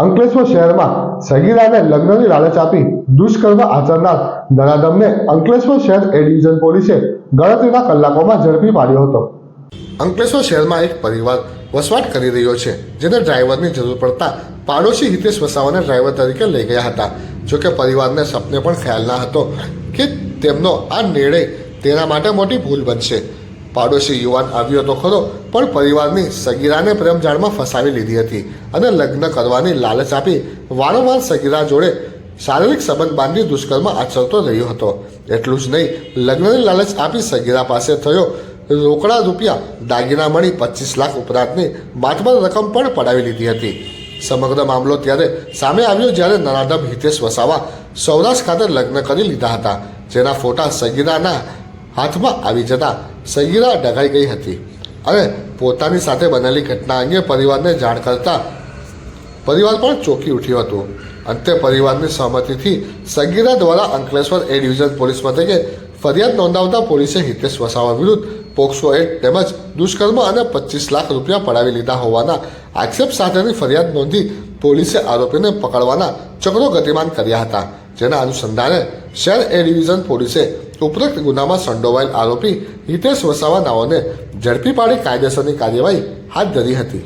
અંકલેશ્વર શહેરમાં સગીરાને લગ્નની લાલચ આપી દુષ્કર્મ આચરનાર નરાધમને અંકલેશ્વર શહેર એ ડિવિઝન પોલીસે ગણતરીના કલાકોમાં ઝડપી પાડ્યો હતો. અંકલેશ્વર શહેરમાં એક પરિવાર વસવાટ કરી રહ્યો છે, જેને ડ્રાઈવરની જરૂર પડતા પાડોશી હિતેશ વસાવાને ડ્રાઈવર તરીકે લઈ ગયા હતા. જોકે પરિવારને સપને પણ ખ્યાલ ના હતો કે તેમનો આ નિર્ણય તેના માટે મોટી ભૂલ બનશે. પાડોશી યુવાન આવ્યો તો ખરો, પણ પરિવારની સગીરાને પ્રેમજાળમાં ફસાવી લીધી હતી અને લગ્ન કરવાની લાલચ આપી વારંવાર સગીરા જોડે શારીરિક સંબંધ બાંધી દુષ્કર્મ આચરતો રહ્યો હતો. એટલું જ નહીં, લગ્નની લાલચ આપી સગીરા પાસે થયો. રોકડા રૂપિયા, દાગીના મળી પચીસ લાખ ઉપરાંતની માતબર રકમ પણ પડાવી લીધી હતી. સમગ્ર મામલો ત્યારે સામે આવ્યો જ્યારે નરાધમ હિતેશ વસાવા સૌરાષ્ટ્ર ખાતે લગ્ન કરી લીધા હતા, જેના ફોટા સગીરાના હાથમાં આવી જતા સગીરા ડઘાઈ ગઈ હતી. અને પોતાની સાથે બનેલી ઘટના અંગે પરિવારને જાણ કરતા પરિવાર પણ ચોંકી ઉઠ્યું હતું. અંતે પરિવારની સહમતિથી સગીરા દ્વારા અંકલેશ્વર એ ડિવિઝન પોલીસ મથકે ફરિયાદ નોંધાવતા પોલીસે હિતેશ વસાવા વિરુદ્ધ પોક્સો એક્ટ તેમજ દુષ્કર્મ અને પચીસ લાખ રૂપિયા પડાવી લીધા હોવાના આક્ષેપ સાથેની ફરિયાદ નોંધી પોલીસે આરોપીને પકડવાના ચક્રો ગતિમાન કર્યા હતા. જેના અનુસંધાને શહેર એ ડિવિઝન પોલીસે ઉપરોક્ત ગુનામાં સંડોવાયેલ આરોપી હિતેશ વસાવા નાઓને ઝડપી પાડી કાયદેસરની કાર્યવાહી હાથ ધરી હતી.